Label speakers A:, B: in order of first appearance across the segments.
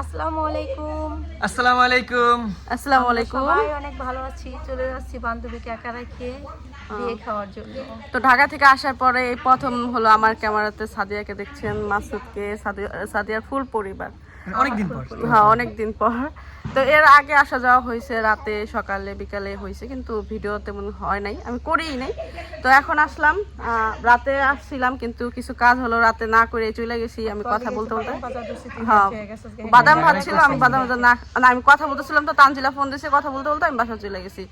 A: আসসালামু আলাইকুম।
B: আসসালামু আলাইকুম।
C: আসসালামু আলাইকুম।
A: সবাই অনেক ভালো আছি চলে যাচ্ছি বান্ধবীকে একা রেখে বিয়ে খাওয়ার জন্য।
C: তো ঢাকা থেকে আসার পরে এই প্রথম হলো আমার ক্যামেরাতে সাদিয়াকে দেখছেন মাসুদকে সাদিয়া সাদিয়ার ফুল পরিবার।
B: অনেকদিন পর
C: হ্যাঁ পর। তো এর আগে আসা যাওয়া হয়েছে রাতে সকালে বিকালে হয়েছে কিন্তু ভিডিও তেমন হয় নাই। আমি করিই নাই। তো এখন আসলাম আহ, রাতে আসছিলাম কিন্তু কিছু কাজ হলো রাতে না করে চলে গেছি। আমি কথা বলতে বলতে। হ্যাঁ
A: হয়ে।
C: বাদাম ভাত ছিল আমি বাদাম ভাত না আমি কথা বলতেছিলাম তো তানজিলা ফোন দিয়েছে কথা বলতে বলতে আমি বাসা চলে গেছি।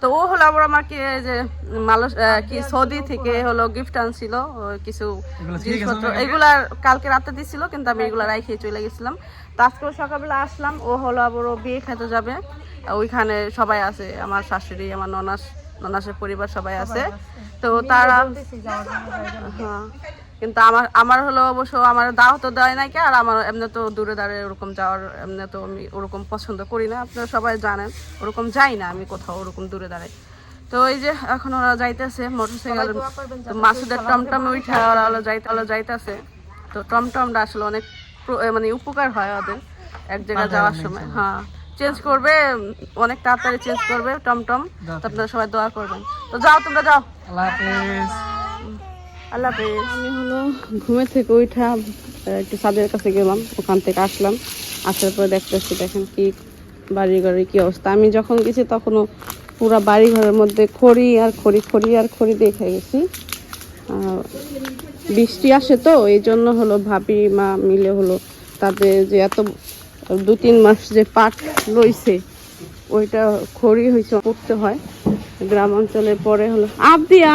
C: তো ও হলো আবার আমার কি যে মালস কি সৌদি থেকে হলো গিফট আনছিল কিছু
B: এগুলো
C: জিনিসপত্র।
B: না?
C: এগুলার কালকে রাতে দিছিল কিন্তু আমি এগুলা রাইখে চলে গেছিলাম। তো আজকেও সকালবেলা আসলাম ও হলো আবার ও বিয়ে খেতে যাবে। ওইখানে সবাই আছে আমার শাশুড়ি আমার ননাস ননাসের পরিবার সবাই আছে। তো তারা। হ্যাঁ। কিন্তু আমার আমার হলো অবশ্য আমার দাওয়া তো দেয় নাই কি আর আমার এমনি তো দূরে দাঁড়িয়ে ওরকম যাওয়ার এমনি তো আমি ওরকম পছন্দ করি না। আপনারা সবাই জানেন ওরকম যাই না আমি কোথাও ওরকম দূরে দাঁড়াই। তো ওই যে এখন ওরা যাইতেছে মোটরসাইকেল মাসুদের টমটম উঠে ওরা হলো যাইতে ওরা যাইতেছে। তো টমটমটা আসলে অনেক মানে উপকার হয় ওদের এক জায়গায় যাওয়ার সময়। হ্যাঁ চেঞ্জ করবে অনেক তাড়াতাড়ি চেঞ্জ করবে টমটম। তো আপনারা সবাই দোয়া করবেন। তো যাও তোমরা যাও।
B: আল্লাহ হাফেজ।
C: আল্লাহ আমি হলো ঘুমে থেকে আহ, একটু সাদের কাছে গেলাম ওখান থেকে আসলাম। আসার পরে দেখতেছি দেখেন কি বাড়ি ঘরের কি অবস্থা। আমি যখন গেছি তখনও পুরা বাড়ি ঘরের মধ্যে খড়ি আর খড়ি খড়ি আর খড়ি দেখে গেছি। বৃষ্টি আসে তো এই জন্য হলো ভাবি মা মিলে হলো তাদের যে এত দু তিন মাস যে পাট রইছে ওইটা খড়ি হয়েছে করতে হয়। গ্রাম অঞ্চলের পরে হলো আবদিয়া!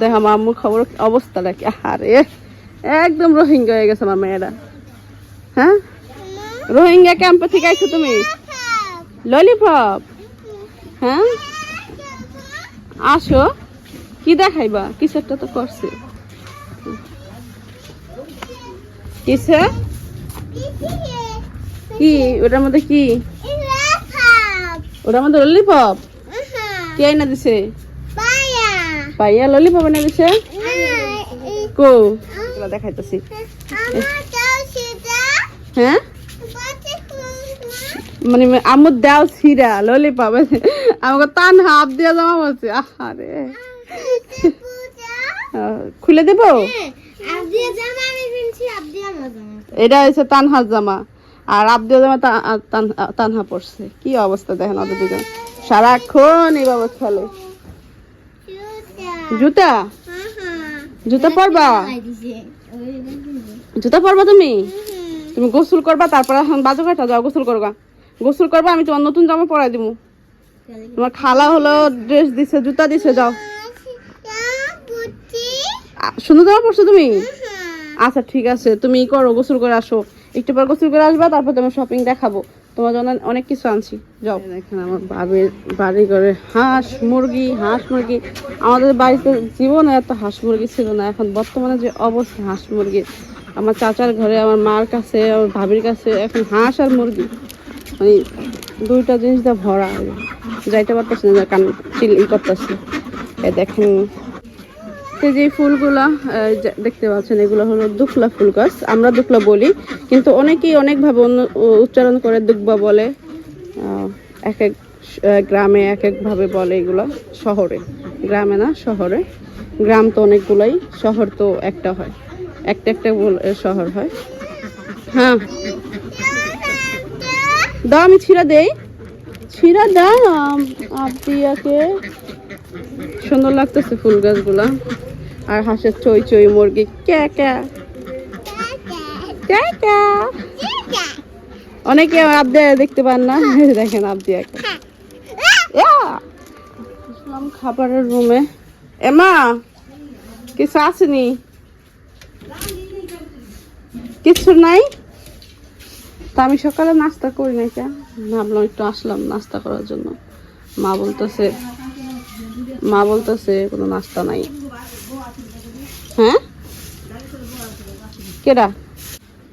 C: দেখ আমার আম্মুর খবর অবস্থাটা কি আরে একদম রোহিঙ্গা হয়ে গেছে আমার মেয়েরা। হ্যাঁ? রোহিঙ্গা ক্যাম্পে থেকে আইছো তুমি? ললিপপ? হ্যাঁ? আসো কি দেখাইবা? একটা তো করছে। কিসে? কি? ওটার মধ্যে কি? ওটার মধ্যে ললিপপ? কে না দিছে? পাইয়া ললিপপ এনে দিছে? কো? দেখাইতেছি। হ্যাঁ? মানে আমুর দেও ছিরা ললিপপ আমাকে টান হাফ দিয়া জমা বলছে। আরে খুলে দেবো? এটা হচ্ছে তানহা জামা। আর আব্দুল জামা তান- তানহা পড়ছে। কি অবস্থা দেখেন ওদের দুজন। সারাক্ষণ এই বাবা খেলে। জুতা? জুতা পরবা? জুতা পরবা তুমি? তুমি গোসল করবা, তারপর এখন বাজু কাটা যাও গোসল করবা। গোসল করবা, আমি তোমার নতুন জামা পরাই দিব তোমার খালা হলো ড্রেস দিছে, জুতা দিছে, যাও। সুন্দর জামা পরছো তুমি? আচ্ছা ঠিক আছে, তুমি করো, গোসল করে আসো। একটু পর গোসল করে আসবা, তারপর তোমার শপিং দেখাবো। তোমার জন্য অনেক কিছু আনছি। যাও। দেখেন আমার বাবির বাড়ি ঘরে হাঁস মুরগি হাঁস মুরগি। আমাদের বাড়িতে জীবনে এত হাঁস মুরগি ছিল না, এখন বর্তমানে যে অবস্থা হাঁস মুরগি। আমার চাচার ঘরে, আমার মার কাছে, আমার ভাবির কাছে এখন হাঁস আর মুরগি। মানে দুইটা জিনিস দিয়ে ভরা। যাইতে পারতেছি না কান চিল করতেছি। দেখেন তো যে ফুলগুলা দেখতে পাচ্ছেন, এগুলো হলো দুখলা ফুল গাছ। আমরা দুখলা বলি, কিন্তু অনেকেই অনেকভাবে উচ্চারণ করে দুখবা বলে। এক এক গ্রামে এক একভাবে বলে এগুলো, শহরে। গ্রামে না, শহরে। গ্রাম তো অনেকগুলাই, শহর তো একটা হয়। একটা একটা শহর হয়। হ্যাঁ। দাও, আমি ছিঁড়া দেই। ছিঁড়া দাও আপিয়াকে সুন্দর লাগতেছে ফুল গাছগুলা। আর হাঁসের চই চই মুরগি। ক্যা ক্যা। অনেকে আমার আবদিয়া দেখতে পান না। দেখেন আবদিয়াকে! আসলাম খাবারের রুমে। এমা কিছু আসেনি কিছু নাই? তা আমি সকালে নাস্তা করি নাই কেন ভাবলাম একটু আসলাম নাস্তা করার জন্য। মা বলতেছে মা বলতেছে কোনো নাস্তা নাই। হ্যাঁ? কেডা?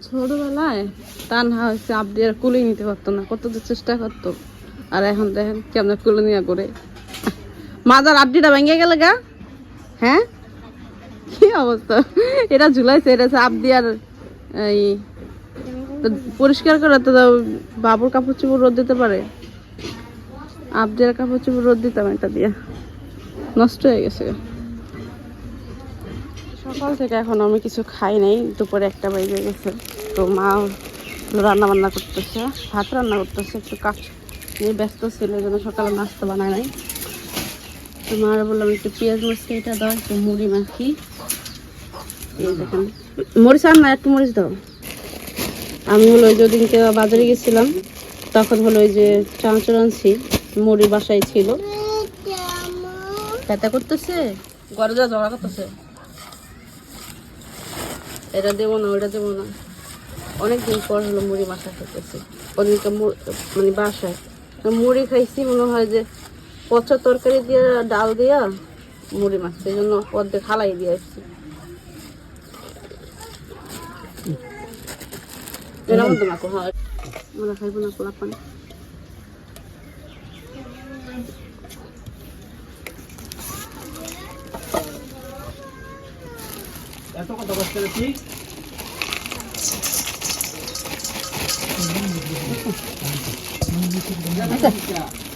C: ছোটবেলায় তানহা হয়েছে আপনি আর কুলে নিতে পারতো না, কত চেষ্টা করতো। আর এখন দেখেন কেমন কুলে নিয়ে করে মাজার আড্ডিটা ভেঙে গেলে গা। হ্যাঁ? কি অবস্থা? এটা ঝুলাইছে, এটা আবদি আর এই পরিষ্কার করে তো বাবুর কাপড় চোপড় রোদ দিতে পারে। আবদের কাপড় চোপড় রোদ দিতাম এটা দিয়া। নষ্ট হয়ে গেছে সকাল থেকে এখন আমি কিছু খাই নাই। দুপুরে একটা বেজে গেছে। তো মা রান্না বান্না করতেছে ভাত রান্না করতেছে একটু কাজ নিয়ে ব্যস্ত ছিল জন্য সকালে নাস্তা বানায় নাই। তো মারা বললাম একটু পেঁয়াজ মরিচ এটা দাও একটু মুড়ি মাখি। এই দেখেন। মরিচ আর না একটু মরিচ দাও। আমি হলো ওই যেদিনকে বাজারে গেছিলাম তখন হলো ওই যে আনছি মুড়ি বাসায় ছিল। ব্যথা করতেছে? গরজা ঝগড়া করতেছে? এটা দেবো না ওটা দেবো না। অনেকদিন পর হলো মুড়ি মাখা খেতেছি। ওদিনকে মানে বাসায়। মুড়ি খাইছি, মনে হয় যে পচা তরকারি দিয়ে, ডাল দিয়া মুড়ি মাছ এই জন্য অর্ধেক হালাই দিয়ে আসছি। আমরা খাইবো না পোলা পানি
B: এত কথা কষ্ট করছি।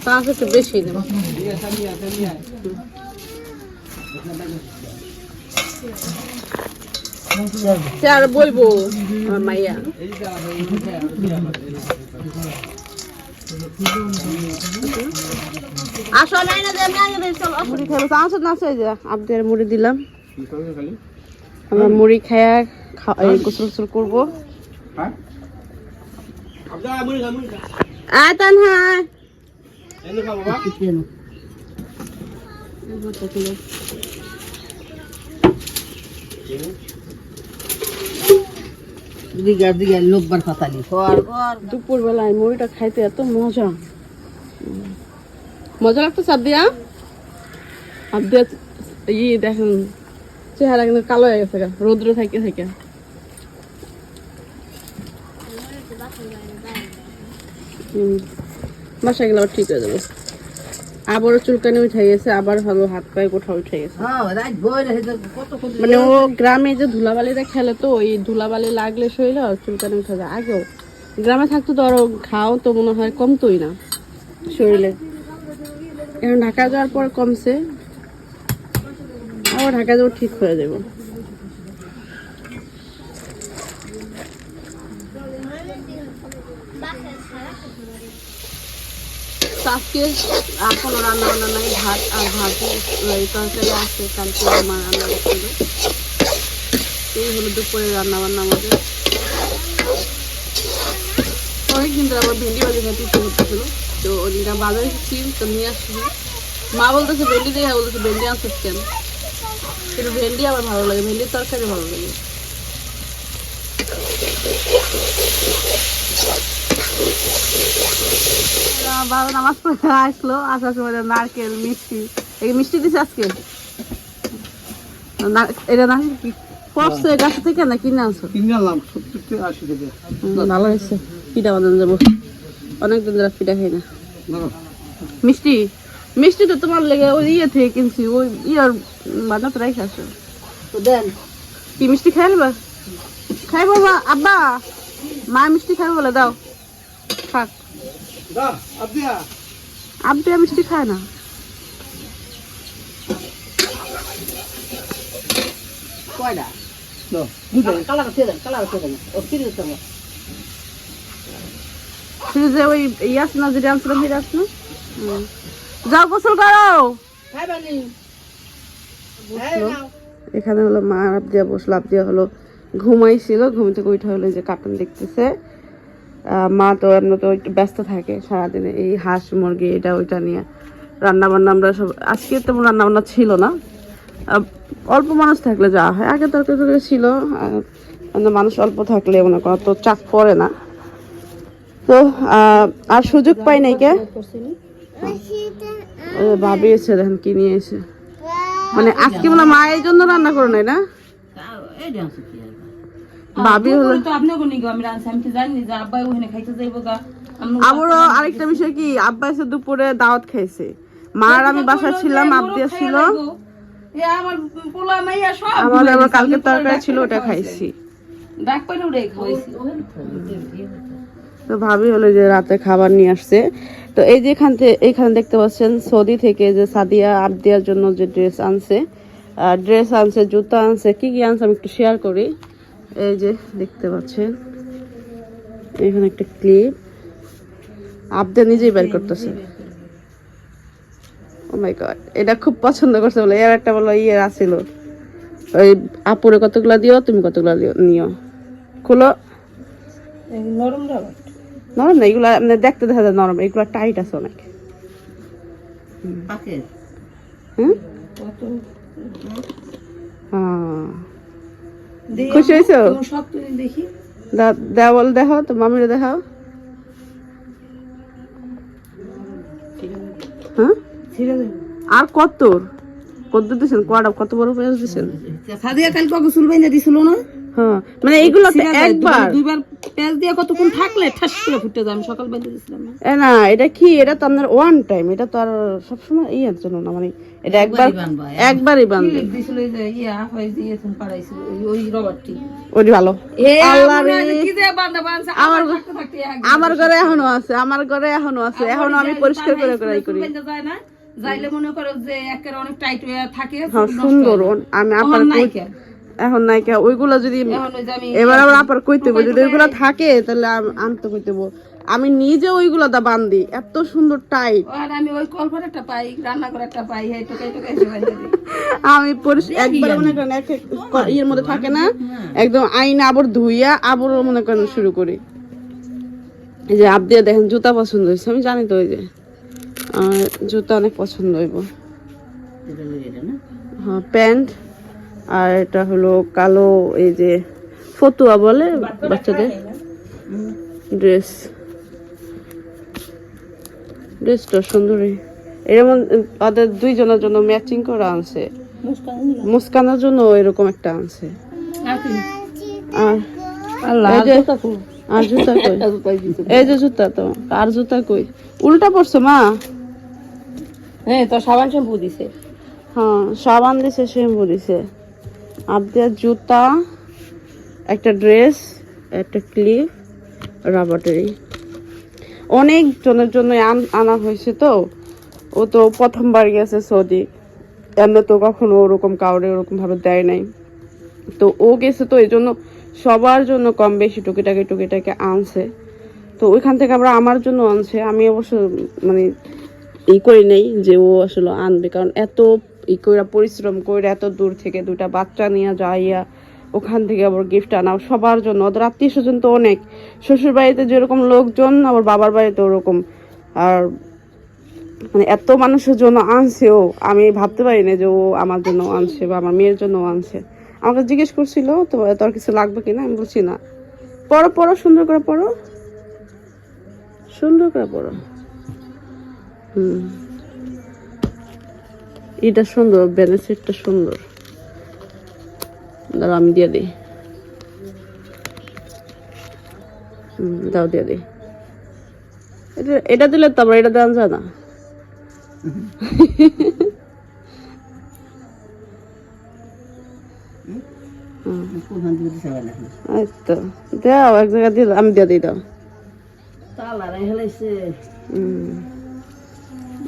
C: পাঁচ একটু বেশি দেবো। সে আর বলব আমার মাইয়া। আসো নাই না দেব না চাঁচো না মুড়ি দিলাম। আমরা মুড়ি খায়া খা- এই গোসল গোসল করব। আয় তান হ্যাঁ
D: দিঘা দিঘা লোকবার ফাতালি ঘর ঘর
C: দুপুর বেলায় মুড়িটা খাইতে এত মজা। উম। মজা লাগতো সাবদিয়া সাবদিয়া ই দেখেন চেহারা কিন্তু কালো হয়ে গেছে রৌদ্র থাকে থেকে। বাসা গেলে আবার ঠিক হয়ে যাবে। আবারও চুলকানি উঠে গেছে আবার ভালো হাত পায়ে কোঠা উঠে গেছে।
D: হ্যাঁ
C: মানে ও গ্রামে যে ধুলাবালিটা খেলে তো ওই ধুলাবালি লাগলে শরীরে চুলকানি উঠে যায়। আগেও গ্রামে থাকতো আরও ঘাও তো মনে হয় কমতোই না শরীরে। এখন ঢাকা যাওয়ার পর কমছে। আবার ঢাকা যাওয়া ঠিক হয়ে যাব। রান্না নাই দুপুরে আমাদের। ভেন্ডি বাজারে তো নিয়ে আসছি। মা বলতেছে, ভেন্ডি দিয়ে বলতেছে, ভেন্ডি আনছিস কিন্তু ভেন্ডি আমার ভালো লাগে ভেন্ডির তরকারি ভালো লাগে। বাবা নামাজ পড়ে আসলো আসার সময় নারকেল মিষ্টি। এই মিষ্টি দিছে আজকে? এটা না কি পড়ছে গাছ থেকে না কিনে আনছো?
B: সত্তর আশি টাকা।
C: ভালো হয়েছে। পিঠা বানানো যাব। অনেকদিন ধরে পিঠা খাই না। মিষ্টি? মিষ্টি তো তোমার লেগে ওই ইয়ে থেকে কিনছি ওই ইয়ার বানাতে রাখে আসো
D: তো দেন।
C: কি মিষ্টি খাই নেবা খাই বাবা আব্বা মা মিষ্টি খাই বলে দাও। থাক। আব্বা মিষ্টি খায় না।
D: কয়টা?
C: ফ্রিজে ওই ইয়ে আছে না যেটা আনছিলাম আছে না? হুম। যাও গোসল করো। এখানে হলো মা আপ দিয়া বসল আপ দিয়া হলো ঘুমাইছিল ঘুম থেকে উঠে হলো যে কার্টুন দেখতেছে। আহ, মা তো এমনি তো একটু ব্যস্ত থাকে সারাদিনে এই হাঁস মুরগি এটা ওইটা নিয়ে। রান্না বান্না আমরা সব আজকে তেমন রান্না বান্না ছিল না। অল্প মানুষ থাকলে যাওয়া হয় আগে তরকারি তরকারি ছিল মানে মানুষ অল্প থাকলে মনে করো তো চাপ পড়ে না। তো আহ, আর সুযোগ পাই নাই কে? ভাবি এসে দেখেন কি নিয়ে এসে। মানে আজকে বলে মা এই জন্য রান্না করে নাই না? ভাবি হলো আমারও আরেকটা বিষয় কি? আব্বা এসে দুপুরে দাওয়াত খাইছে। মা আর আমি বাসায় ছিলাম আব্দিয়া ছিল
E: আমার
C: আবার কালকে তরকারি ছিল ওটা খাইছি। তো ভাবি হলো যে রাতে খাবার নিয়ে আসছে। তো এই যে এখান থেকে এখানে দেখতে পাচ্ছেন সৌদি থেকে যে সাদিয়া আবদিয়ার জন্য যে ড্রেস আনছে ড্রেস আনছে, জুতা আনছে, কি কি আনছে আমি একটু শেয়ার করি। এই যে দেখতে পাচ্ছেন, এখানে একটা ক্লিপ আবদিয়া নিজেই বের করতেছে। গড এটা খুব পছন্দ করছে বলে, এর একটা বলো ইয়ে আছিল। ওই আপুরে কতগুলা দিও, তুমি কতগুলা নিও। খুলো।
E: নরম
C: নরম না এগুলা মানে দেখতে দেখা যায় নরম এগুলা টাইট আছে অনেক। হ্যাঁ খুশি হয়েছো?
E: তোমার সব তুমি দেখি।
C: দা- দেওয়া বল দেখাও তো মামিরে দেখাও। হ্যাঁ? আর কত? কত দিছেন? কটা কত বড় পেঁয়াজ দিছেন
E: সাদিয়া কালকে গোসল বাইনা দিছিল না?
C: হ্যাঁ মানে এইগুলো একবার।
E: দুইবার পেঁয়াজ দিয়ে কতক্ষণ থাকলে ঠাস করে ফুটে যায় আমি সকাল বাইনা দিছিলাম না।
C: না এটা কি? এটা তো আপনার ওয়ান টাইম এটা তো আর সবসময় ইয়ের জন্য না মানে এটা একবার একবারই বানবে
E: দিছিল এই যে ইয়ে পাড়াইছিল ওই- রবারটি।
C: ওই ভালো।
E: এ
C: আল্লাহ রে।
E: কি যে বান্দা বানছে
C: আমার
E: আমার
C: ঘরে এখনও আছে আমার ঘরে এখনও আছে এখনও আমি পরিষ্কার করে করে। করি
E: না যাইলে মনে করো যে একের অনেক টাইট হয়ে থাকে
C: হ্যাঁ সুন্দর
E: হয়ে।
C: আমি
E: তখন
C: এখন নাই কে ওইগুলো যদি
E: এখন ওই যে আমি
C: এবার আবার আপার কইতে বলি যদি ওইগুলো থাকে তাহলে আনতে কইতে বল। আমি নিজে ওইগুলো দা বান্ধি এত সুন্দর টাইট।
E: আর আমি ওই কলপার একটা পাই রান্না করে একটা পাই এই এসে বাইরে
C: আমি পরিষ- একবার মনে করেন এক ইয়ের মধ্যে থাকে না একদম আইন আবার ধুইয়া আবার মনে করেন শুরু করি। এই যে আবদিয়া দেখেন জুতা পছন্দ হয়েছে আমি জানি তো ওই যে জুতা অনেক পছন্দ হইব। হ্যাঁ প্যান্ট। আর এটা হলো কালো এই যে ফতুয়া বলে বাচ্চাদের। ড্রেস। ড্রেসটা সুন্দরই। এর মধ্যে ওদের দুইজনের জন্য ম্যাচিং করে আনছে। মুস্কানের জন্য এরকম একটা আনছে। আর এই আর জুতা কই? এই যে জুতা তো আর জুতা কই? উল্টা পড়ছে মা।
E: হ্যাঁ তো সাবান শ্যাম্পু দিছে।
C: হ্যাঁ সাবান দিছে শ্যাম্পু দিছে। আপনার জুতা, একটা ড্রেস, একটা ক্লিপ রাবাটারি অনেক জনের জন্য আন- হয়েছে তো। ও তো প্রথমবার গেছে সৌদি। এমনি তো কখনো ওরকম কাউরে ওরকম ভাবে দেয় নাই। তো ও গেছে তো, এই জন্য সবার জন্য কম বেশি টুকিটাকি টুকিটাকি আনছে। তো ওইখান থেকে আবার আমার জন্য আনছে। আমি অবশ্য মানে ই করি নেই যে ও আসলে আনবে। কারণ এত ই কইরা পরিশ্রম কইরা এত দূর থেকে দুটা বাচ্চা নিয়ে যাইয়া ওখান থেকে আবার গিফট আনা, সবার জন্য। ওদের আত্মীয় স্বজন তো অনেক। শ্বশুর বাড়িতে যেরকম লোকজন, আবার বাবার বাড়িতে ওরকম। আর মানে এত মানুষের জন্য আনছে ও, আমি ভাবতে পারি না যে ও আমার জন্য আনছে বা আমার মেয়ের জন্য আনছে। আমাকে জিজ্ঞেস করছিল, তো তোর কিছু লাগবে কিনা? আমি বলছি, না। পড়ো পড়ো, সুন্দর করে পড়ো। সুন্দর করে পড়ো। হুম। এটা সুন্দর বেনিফিটটা সুন্দর। দাঁড়া আমি দিয়ে দিই। দাও দিয়ে দিই। এটা এটা দিলে তো আবার এটা দেওয়া যায় না। দাও এক দিয়ে আমি দিয়ে দিই দাও।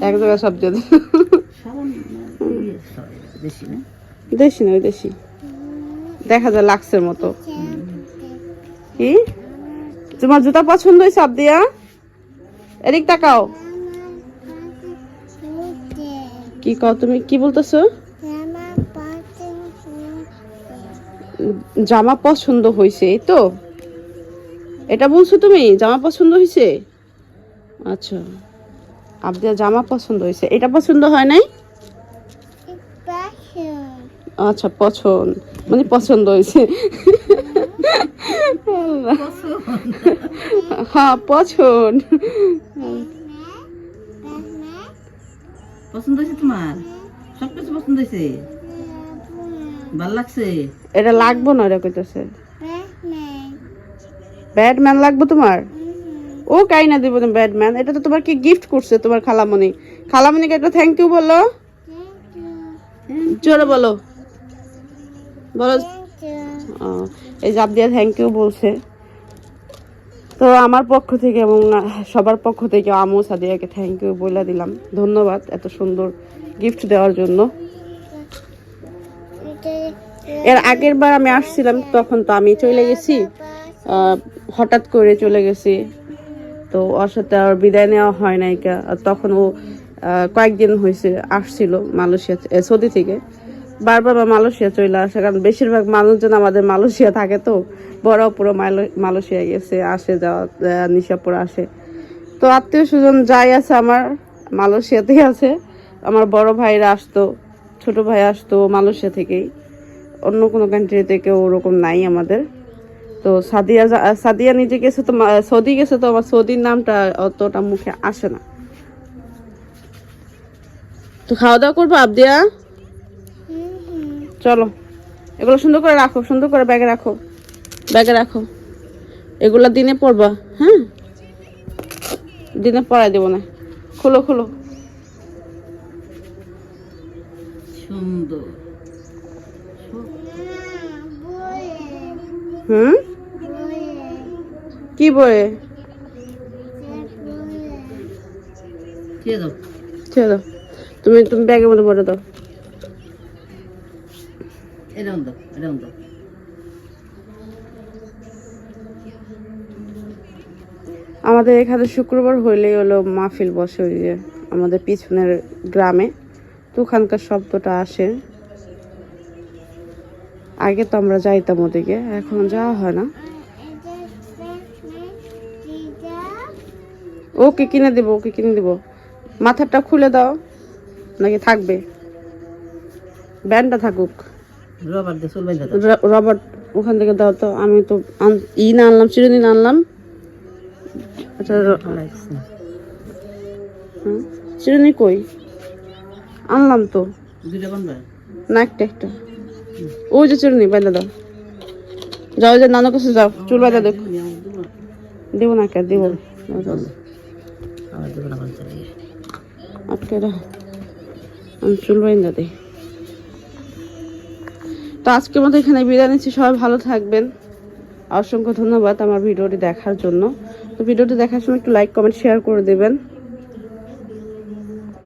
C: এক জায়গায় সব দিয়ে দিই দেশি না? দেশি। দেখা যায় লাক্সের মতো। কি? তোমার জুতা পছন্দ হয়েছে, আবদিয়া? এদিক তাকাও। কি কও তুমি? কি বলতেছো? জামা পছন্দ হয়েছে, এই তো? এটা বলছো তুমি? জামা পছন্দ হয়েছে? আচ্ছা। আবদিয়া, জামা পছন্দ হয়েছে। এটা পছন্দ হয় নাই? আচ্ছা পছন্দ। মানে পছন্দ হয়েছে। হ্যাঁ পছন্দ।
D: পছন্দ হয়েছে তোমার? সব পছন্দ হয়েছে? ভালো লাগছে?
C: এটা লাগবো না এটা কইতেছে। ব্যাটম্যান লাগবে তোমার? ও কাই না দিব না ব্যাটম্যান। এটা তো তোমার কি গিফট করছে তোমার খালামণি। খালামণিকে একটা থ্যাংক ইউ বলো। জোরে বলো। বলো। এই জাপ দিয়ে থ্যাংক ইউ বলছে। তো আমার পক্ষ থেকে এবং সবার পক্ষ থেকে আমু সাদিয়াকে থ্যাংক ইউ বলে দিলাম। ধন্যবাদ এত সুন্দর গিফট দেওয়ার জন্য। এর আগের বার আমি আসছিলাম, তখন তো আমি চলে গেছি। হঠাৎ করে চলে গেছি। তো ওর সাথে আর বিদায় নেওয়া হয় নাই কা। আর তখন ও কয়েকদিন হয়েছে আসছিল মালয়েশিয়া সৌদি থেকে। বারবার মালয়েশিয়া চলে আসে, কারণ বেশিরভাগ মানুষজন আমাদের মালয়েশিয়া থাকে তো। বড় পুরো মালয়েশিয়া গেছে, আসে যাওয়া নিশাপুর আসে। তো আত্মীয় স্বজন যাই আছে আমার, মালয়েশিয়াতেই আছে। আমার বড় ভাইরা আসতো, ছোট ভাই আসতো মালয়েশিয়া থেকেই। অন্য কোনো কান্ট্রিতে কেউ ওরকম নাই আমাদের। তো সাদিয়া সাদিয়া নিজে গেছে তো সৌদি গেছে তো, আমার সৌদির নামটা অতটা মুখে আসে না। তো খাওয়া দাওয়া করব, আবদিয়া? চলো। এগুলো সুন্দর করে রাখো সুন্দর করে ব্যাগে রাখো। ব্যাগে রাখো। এগুলো দিনে পড়বা হ্যাঁ? দিনে পড়াই দেবো না। খুলো খুলো।
D: সুন্দর।
C: হুম? কি বলে
D: ছেড়ে দাও।
C: ছেড়ে দাও। তুমি তুমি ব্যাগের মধ্যে ভরে দাও।
D: এরকম এরকম দাও
C: আমাদের এখানে শুক্রবার হইলেই হলো মাহফিল বসে ওই যে আমাদের পিছনের গ্রামে। তো ওখানকার শব্দটা আসে। আগে তো আমরা যাইতাম ওদিকে, এখন যাওয়া হয় না। ওকে কিনে দেবো, ওকে কিনে দেবো। মাথাটা খুলে দাও, নাকি থাকবে? ব্যান্ডটা থাকুক।
D: দিয়ে
C: রবার্ট ওখান থেকে দাও তো আমি তো ই না আনলাম চিরুনি না আনলাম। আচ্ছা চিরুনি কই? আনলাম তো। না একটা একটা। ওই যে চিরুনি বাইলে দাও যাও যে নানা কাছে যাও চুল বাইলে দেখো দেবো না কে দেবো। আটকে দাও আমি চুল বাইন্দা দিই তো আজকের মতো এখানে বিদায় নিচ্ছি। সবাই ভালো থাকবেন। অসংখ্য ধন্যবাদ আমার ভিডিওটি দেখার জন্য। তো ভিডিওটি দেখার সময় একটু লাইক কমেন্ট শেয়ার করে দেবেন।